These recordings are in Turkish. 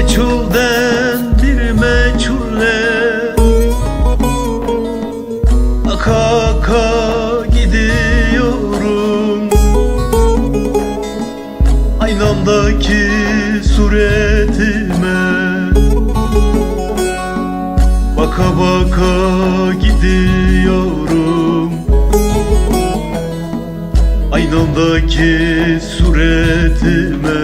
Meçhulden bir meçhule. Aka aka gidiyorum. Aynamdaki suretime. Baka baka gidiyorum. Aynamdaki suretime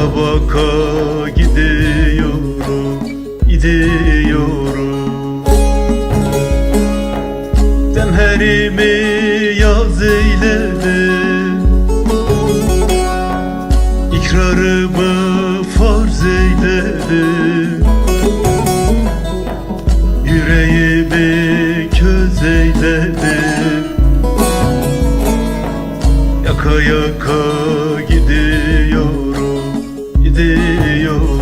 Baka gidiyorum Gidiyorum. Temherimi yaz eyledim İkrarımı farz eyledim Yüreğimi köz eyledim Yaka yaka gidiyorum Gidiyorum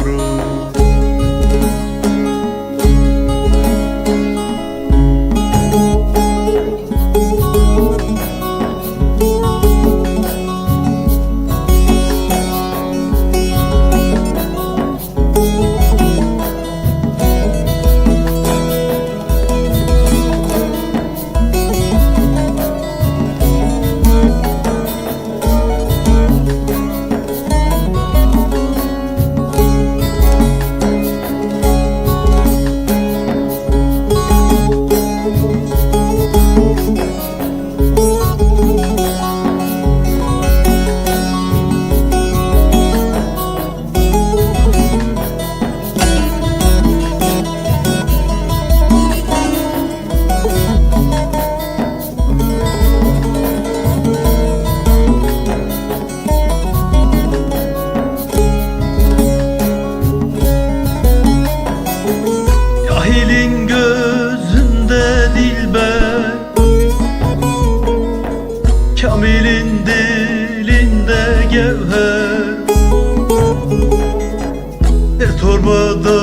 Her torbada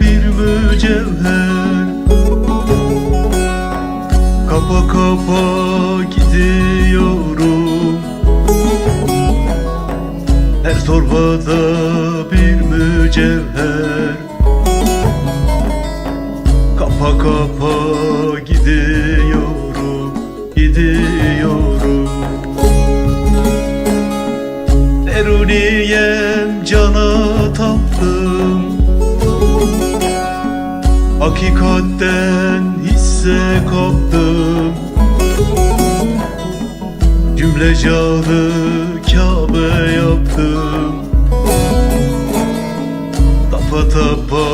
bir mücevher Kapa kapa gidiyorum. Her torbada bir mücevher Kapa kapa gidiyorum, gidiyorum. Deruniyem cana Hakikatten hisse kaptım. Cümle canı Kabe yaptım. Tapa tapa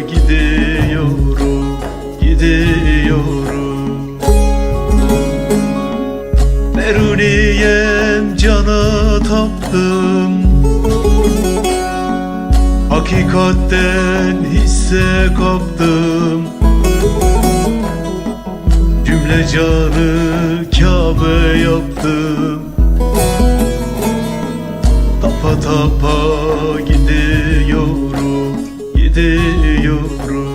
gidiyorum, gidiyorum. Beruniyem cana taptım Hakikatten hisse kaptım. Cümle canı Kabe yaptım. Tapa tapa gidiyorum Gidiyorum.